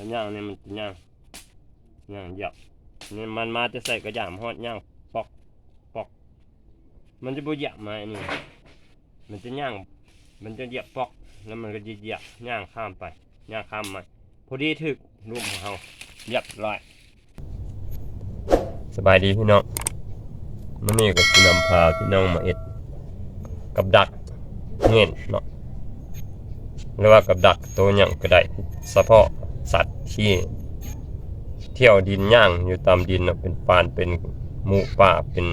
ถ้าย่างเนี่ยมันจะย่างย่างหยับนี่มันมาจะใส่กระยามฮอดย่างปอกปอก มันจะบ่หยับมาอันนี้มันจะย่าง มันจะเหยียบปอก แล้วมันก็จะเหยียบย่างข้ามไปย่างข้ามมาพอดีถึกรูปของเราเหยียบร้อยสบายดีพี่น้องมันนี่ก็คือนำพาพี่น้องมาเอ็ดกับดักเงี้ยเนาะหรือว่ากับดักตัวหยังก็ได้เฉพาะ สัตว์ที่เที่ยวดินย่างอยู่ตามดินเป็นปานเป็นหมูป่าเป็น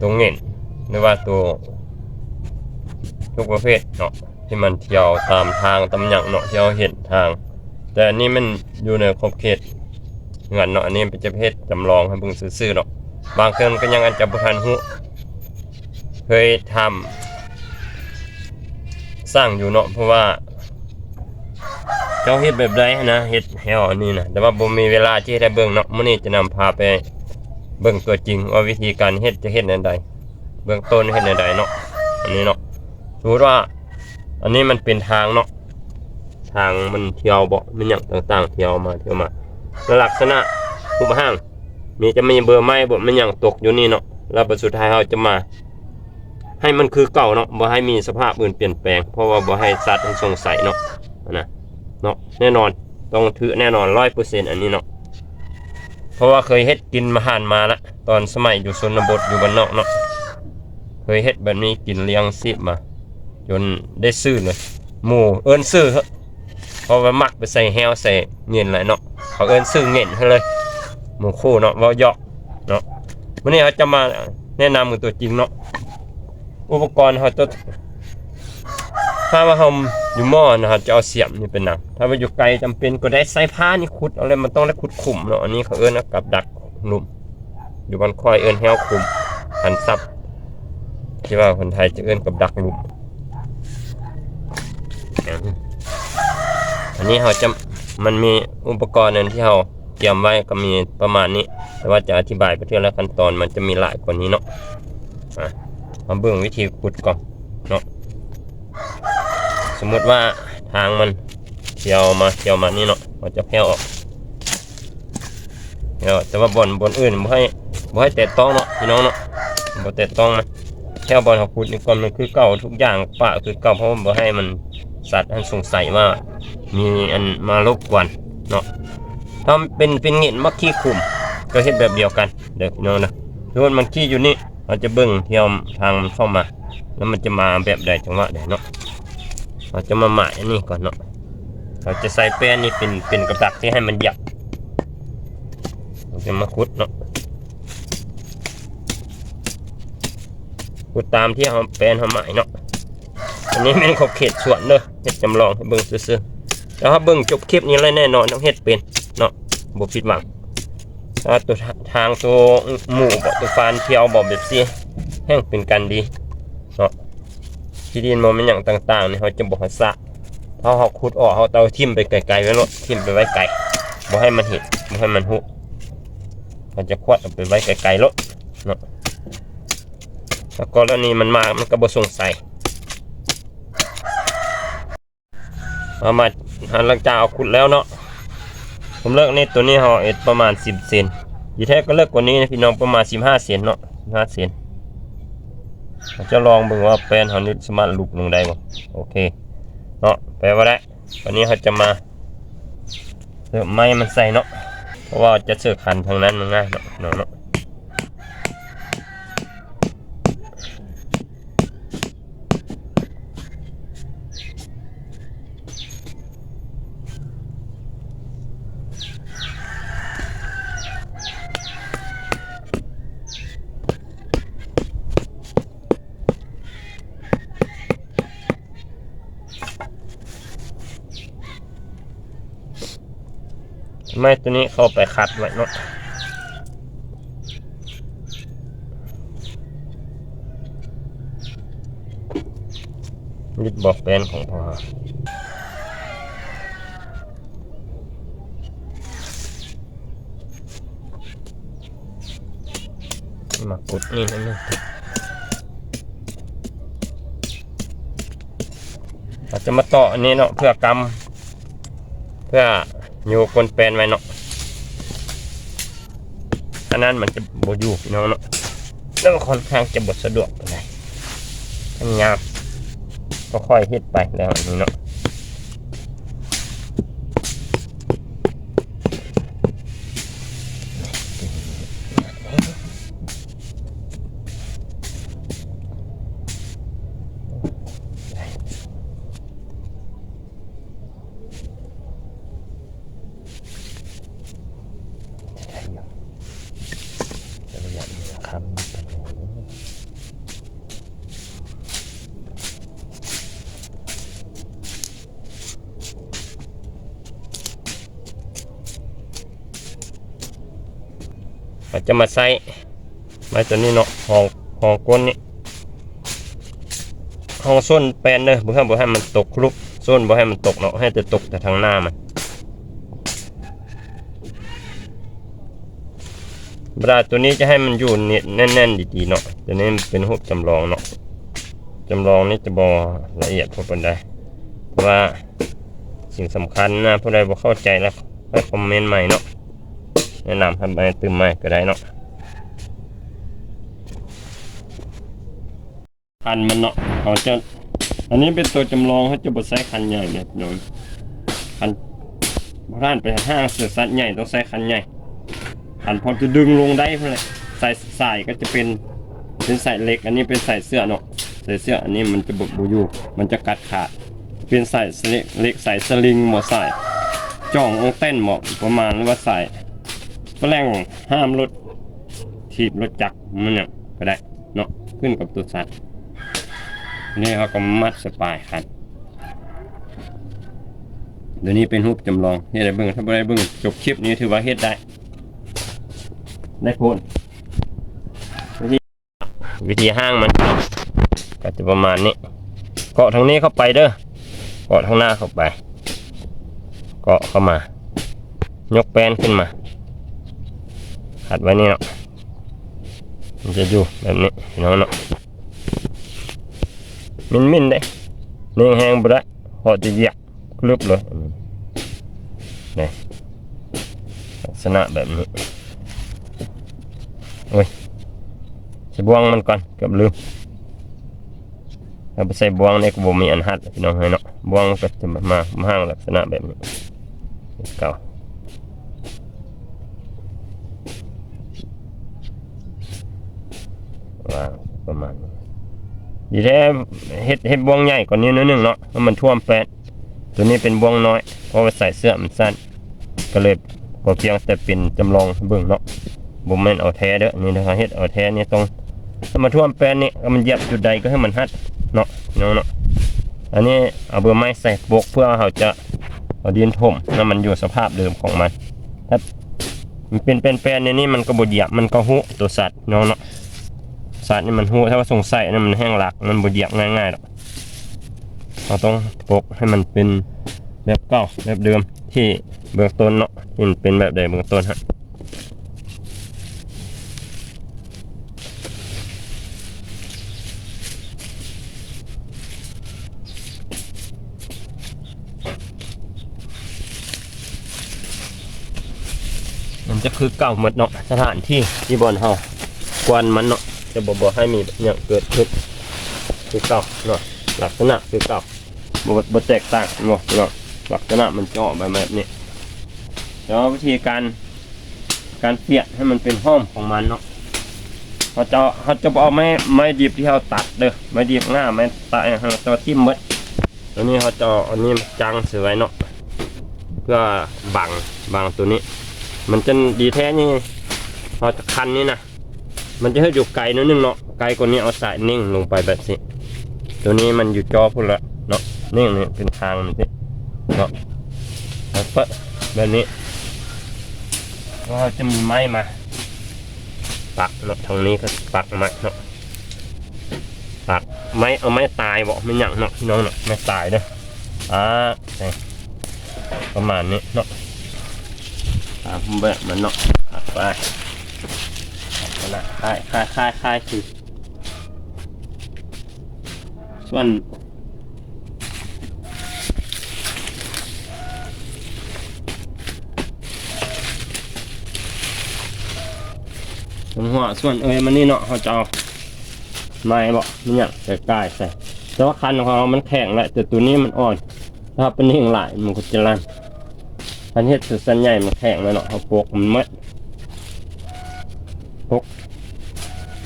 ตัวเงี้ยหรือว่าตัวทุกประเภทเนาะที่มันเที่ยวตามทางตำหยังเนาะที่เราเห็นทาง แต่อันนี้มันอยู่ในขอบเขตเงินเนาะอันนี้เป็นประเภทจำลองให้บิ่งซื่อๆเนาะบางคนก็ยังอันจะบ่ทันฮู้เคยทำสร้างอยู่เนาะเพราะว่า เจ้าเฮ็ดแบบใดนะเฮ็ดแฮวอันนี้นะแต่ว่าบ่มีเวลาที่ได้เบิ่งเนาะมื้อนี้จะนำพาไปเบิ่งตัวจริงว่าวิธีการเฮ็ดจะเฮ็ดแนวใดเบื้องต้นเฮ็ดแนวใดเนาะอันนี้เนาะสมมติว่า อันนี้มันเป็นทางเนาะทางมันเที่ยวบ่มันหยังต่างๆเที่ยวมาเที่ยวมาลักษณะรูปห้างมีจะมีเบอร์ไม้บ่มันหยังตกอยู่นี่เนาะแล้วบัดสุดท้ายเราจะมาให้มันคือเก่าเนาะบ่ให้มีสภาพอื่นเปลี่ยนแปลง เพราะว่าบ่ให้สัตว์มันสงสัยเนาะนะ เนาะแน่นอนต้องถือแน่นอนร้อยเปอร์เซ็นต์อันนี้เนาะเพราะว่าเคยเฮ็ดกินมาหานมาละตอนสมัยอยู่ชนบทอยู่บ้านนอกเนาะเคยเฮ็ดแบบนี้กินเลี้ยงซีบมา จนได้ซื้อเลยหมูเอิ้นซื้อเถอะเพราะว่ามักไปใส่แฮวใส่เงินหลายเนาะเขาเอิ้นซื้อเงินให้เลย หมูคู่เนาะว้าเหยาะเนาะวันนี้เขาจะมาแนะนำมือตัวจริงเนาะอุปกรณ์เขาจะถ้าว่าเขา อยู่หม้อนะครับจะเอาเสียมนี่เป็นหนังถ้าว่าอยู่ไกลจำเป็นก็ได้ใส่ผ้านี่ขุดเอาเลยมันต้องได้ขุดขุมเนาะอันนี้เขาเอิ้นกับดักหนุ่มอยู่บนคอยเอิ้นแฮวขุมหันซับที่ว่าคนไทยจะเอิ้นกับดักหนุ่มอันนี้เขาจะมันมีอุปกรณ์นึงที่เขาเตรียมไว้ก็มีประมาณนี้ แต่ว่าจะอธิบายไปเที่ยวละขั้นตอนมันจะมีหลายกว่านี้เนาะมาเบิ่งวิธีขุดก่อน สมมติว่าทางมันเที่ยวมาเที่ยวมานี่เนาะเราจะแผ่วออกแผ่วแต่ว่าบอนบอนอื่นบ่ให้บ่ให้แตะต้องเนาะพี่น้องเนาะบ่แตะต้องมันแค่บอนเขาขุดนี่ก่อนมันคือเก่าทุกอย่างปะคือเก่าเพราะว่าบ่ให้มันสัตว์อันสงสัยว่ามีอันมารบกวนเนาะถ้าเป็นเป็นเงินมักขี้ขุมก็เฮ็ดแบบเดียวกันเด้อพี่น้องนะถ้ามันขี้อยู่นี่เราจะเบิ่งเที่ยวทางมันเข้ามา แล้วมันจะมาแบบใดจังหวะใดเนาะ เราจะมาหมายอันนี้ก่อนเนาะเราจะใส่แป้นนี่เป็นเป็นกระดักที่ให้มันหยับเราจะมาขุดเนาะขุดตามที่เราแป้นเราหมายเนาะอันนี้เป็นขอบเขตสวนเด้อเฮ็ดจำลองให้เบิ่งซื่อๆแล้วถ้าเบิ่งจบคลิปนี้แล้วแน่นอนต้องเฮ็ดเป็นเนาะบ่ผิดหวังถ้าตัวทางตัวหมูบอกตัวฟานเที่ยวบอกแบบซีแห้งเป็นกันดีเนาะ ที่ดินมันเป็นอย่างต่างๆเนี่ยเขาจะบอกให้สะถ้าเขาขุดออกเขาเตาทิ่มไปไกลๆไว้รถทิ่มไปไว้ไกลบ่ให้มันเห็นบ่ให้มันหุเขาจะควดเอาไปไว้ไกลๆรถเนาะแล้วก็แล้วนี่มันมามันก็บ่สงสัยมามาหลังจากเอาขุดแล้วเนาะผมเลิกนี่ตัวนี้ห่อเอ็ดประมาณ 10 เซนยีแท้ก็เลิกกว่านี้นะพี่น้องประมาณ 15 เซนเนาะ15เซนเรา จะลองดูว่าแปลนเขานี่สามารถลุกลงได้บ่โอเคเนาะแปลว่าได้วันนี้เขาจะมาเสิร์ฟไม้มันใส่เนาะเพราะว่าจะเสือขันทางนั้นมันง่ายเนาะเนาะ ไม้ตัวนี้เข้าไปคัดไว้เนาะยึดบอกแปนของพ่อมากดนี่นั่นนึงเราจะมาต่ออันนี้เนาะเพื่อกำเพื่อ อยู่คนแปลนไว้เนาะอันนั้นมันจะบอยู่พี่น้องเนาะแล้วก็ค่อนข้างจะบดสะดวกไปไหนทำงามก็ค่อยเฮ็ดไปแล้วนี่เนาะ เราจะมาใส่ไม้ตัวนี้เนาะห้องห้องก้นนี่ห้องส้นแปลนเด้อบ่ให้บ่ให้มันตกคลุกส้นบ่ให้มันตกเนาะให้แต่ตกแต่ทางหน้ามันเวลาตัวนี้จะให้มันอยู่เนยแน่นๆดีๆเนาะตัวนี้เป็นรูปจำลองเนาะจำลองนี่จะบ่ละเอียดพอปานใดเพราะว่าสิ่งสำคัญนะผู้ใดบ่เข้าใจแล้วให้คอมเมนต์ใหม่เนาะ แนะนำทำไปตื่มใหม่ก็ได้เนาะคันมันเนาะเขาจะ อันนี้เป็นตัวจำลองเขาจะบดใช้คันใหญ่เนี่ยโดยคันร้านไปห้างเสือสัตว์ใหญ่ต้องใช้คันใหญ่คันพอจะดึงลงได้เพื่อะไรใส่สายก็จะเป็นเป็นสายเหล็ก อันนี้เป็นสายเสื้อเนาะสายเสื้ออันนี้มันจะบดบูอยู่ มันจะกัดขาด เป็นสายเล็กเหล็กสายสลิงหมอสายจ่ององเต้นหมาะประมาณหรือว่าสาย ฝรั่งห้ามรถถีบรถจักรมันเนี่ยก็ได้เนาะขึ้นกับตัวสัตว์นี่เขาก็มัดสปายคันเดี๋ยวนี้เป็นรูปจำลองนี่ได้เบิ่งถ้าไม่ได้เบิ่งจบคลิปนี้ถือว่าเฮ็ดได้ ได้ผลวิธีวิธีห้างมัน ก็จะประมาณนี้เกาะทางนี้เข้าไปเด้อเกาะทางหน้าเข้าไป เกาะเข้ามายกแปนขึ้นมา ขัดไว้นี่เนาะมันจะอยู่แบบนี้พี่น้องเนาะมินมินได้นี่แห้งบ่ได้หอจะเหยียบกลึบเลยนี่ลักษณะแบบนี้โอ้ยใส่บวงมันก่อนกือบลืมเอาไปใส่บวงในกระบอกมีอันหัดพี่น้องเฮ้ยเนาะบวงก็จะมามาห้างลักษณะแบบนี้เก่า ว่างประมาณดีแท้เฮ็ดเฮ็ดบวงใหญ่กว่านี้นิดนึงเนาะเพราะมันท่วมแปดตัวนี้เป็นบวงน้อย เพราะว่าใส่เสื้อมันสั้น ก็เลยก็เพียงแต่เป็นจำลองเบิ่งเนาะบ่แม่นเอาแท้เด้อนี่นะครับเฮ็ดเอาแท้นี่ต้องถ้ามาท่วมแปดนี่ก็มันเหยียบจุดใดก็ให้มันฮัดเนาะเนาะเนาะอันนี้เอาเบอร์ไม้ใส่โบกเพื่อเขาจะเอาดินถมแล้วมันอยู่สภาพเดิมของมันถ้ามันเป็นแป้นๆในนี้มันก็บ่เหยียบมันก็หุตัวสัตว์เนาะเนาะ สัตว์นี่มันหูถ้าว่าสงสัยนี่มันแห้งหลักมันบดเหยียบง่ายๆหรอกเราต้องปกให้มันเป็นแบบเก่าแบบเดิมที่เบื้องต้นเนาะที่มันเป็นแบบใดเบื้องต้นฮะมันจะคือเก่าหมดเนาะสถานที่ที่บอลเฮากวนมันเนาะ จะบอกบอกให้มีอย่างเกิดขึ้นคือเก่าเนาะลักษณะคือเก่าบ่บ่แตกต่างเนาะเนาะลักษณะมันเจาะแบบแบบนี้แล้ววิธีการการเปลี่ยนให้มันเป็นห้อมของมันเนาะเขาจะเขาจะเอาไม้ไม้ดิบที่เขาตัดเด้อไม้ดิบหน้าไม้ตายเขาจะทิ่มมดตัวนี้เขาจะอันนี้จังเสือไว้เนาะเพื่อบังบังตัวนี้ มันจะดีแท้นี่เราจะคันนี่นะ มันจะให้อยู่ไกลนิดนึงเนาะไกลกว่านี้เอาสายนิ่งลงไปแบบนี้ตัวนี้มันอยู่จอพุ่นละเนาะนิ่งนี่เป็นทางมันสิเนาะแล้วก็แบบนี้ก็จะมีไม้มา ปักเนาะทางนี้ก็ปักไม้เนาะปักไม้เอาไม้ตายบอกไม่หยั่งเนาะพี่น้องเนาะไม่ตายเด้ออ่าใช่ประมาณนี้เนาะตามแบบมันเนาะไป นั่นะค่ายค่ายค่ายค่ายคือส่วนส่วนหัวส่วนเอ้ยมันนี่เนาะเขาจะเอาไม่บอกมันอย่างแต่กายใส่แต่ว่าคันของเรามันแข็งแหละแต่ตัวนี้มันอ่อนถ้าเป็นหิ่งหลมันก็จะรันอันนี้ตัวสันใหญ่มันแข็งเลยเนาะเขาปลวกมันมัด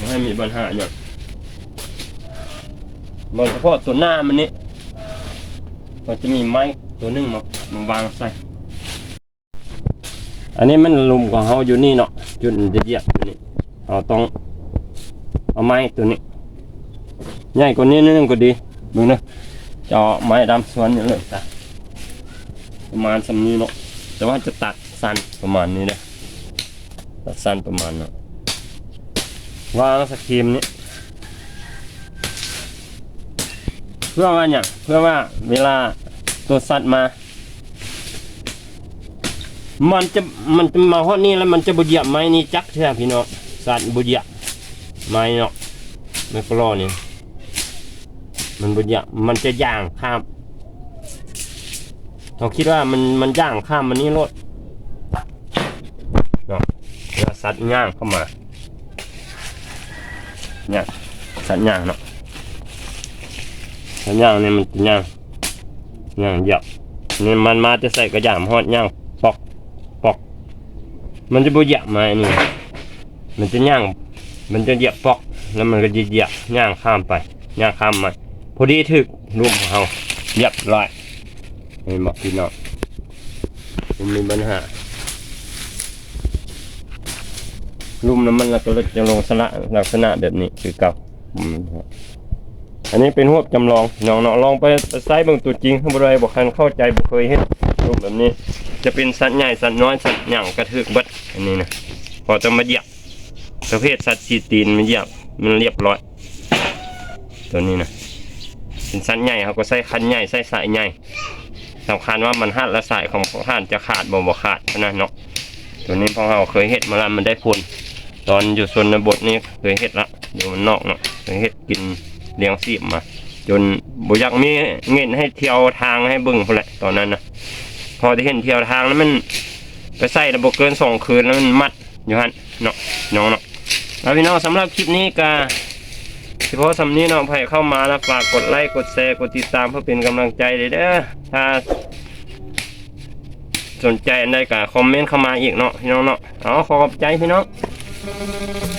ให้มีปัญหาเนี่ยบนเฉพาะตัวหน้ามันนี่มันจะมีไม้ตัวหนึงมามาวางใส่ อันนี้มันลุมของเขาอยู่นี่เนาะจุดจะเหยียบอยู่นี่เราต้องเอาไม้ตัวนี้ใหญ่กว่านี้นิดนึงก็ดีดูนะจะเอาไม้ดำสวนนี่เลยจ้ะประมาณสำนี้เนาะแต่ว่าจะตัดสั้นประมาณนี้นะตัดสั้นประมาณเนาะ วางสกรีมนี้เพื่อว่าเนี่ยเพื่อว่าเวลาตัวสัตว์มา มันจะมันจะมาฮอดนี่แล้วมันจะบุเหยียบไม้นี่จักใช่ไหมพี่น้องสัตว์บุเหยียบไม้เนาะไม่กลอนี่ยมันบุเหยียบมันจะย่างข้ามเราคิดว่ามันมันย่างข้ามมันนี่รถเนาะเวลาสัตว์ย่างเข้ามา เนี่ยสัตว์ย่างเนาะสัตว์ย่างเนี่ยมันย่างย่างเหยียบนี่มันมาจะใส่กระยามฮอดย่างปอกปอก มันจะบ่เหยียบมาอันนี้มันจะย่าง มันจะเหยียบปอก แล้วมันก็จะเหยียบย่างข้ามไปย่างข้ามมาพอดีถึกรูมของเราเหยียบร้อยเห็นบอกพี่น้องมันมีปัญหา รูมน้ำมันแล้วก็จะลงสละลักษณะแบบนี้คือเก่าอืมอันนี้เป็นหวบจำลองน้องๆลองไปใช้บิ่งตัวจริงบ่ได้บ่คันเข้าใจบ่เคยเห็นรูปแบบนี้ จะเป็นสัตว์ใหญ่สัตว์น้อยสัตว์หย่างกระทึกบัดอันนี้นะพอจะมาเหยียบประเภทสัตว์สีตีนมันเหยียบมันเรียบร้อย ตัวนี้นะเป็นสัตว์ใหญ่เขาก็ใส่คันใหญ่ใส่สายใหญ่สำคัญว่ามันหัดและสายของของหันจะขาดบ่บ่ขาดเท่านั้นเนาะตัวนี้พอเราเคยเห็ดมาแล้วมันได้ผล ตอนอยู่ชนบทนี่เคยเห็ดละอยู่มันนอกเนาะเคยเห็ดกินเลี้ยงสีบมา จนบ่อยากมีเงินให้เที่ยวทางให้เบิ่งพุ่นแหละตอนนั้นนะพอที่เห็นเที่ยวทางแล้วมันไปใส่ระบบเกินสองคืนแล้วมันมัดอยู่ฮันเนาะน้องเนาะแล้วพี่น้องสำหรับคลิปนี้ก็เฉพาะสำนี้เนาะใครเข้ามาแล้วฝากกดไลค์กดแชร์กดติดตามเพื่อเป็นกำลังใจเลยเด้อถ้าสนใจอันใดก็คอมเมนต์เข้ามาอีกเนาะพี่น้องเนาะเอาขอขอบใจพี่น้อง Thank you.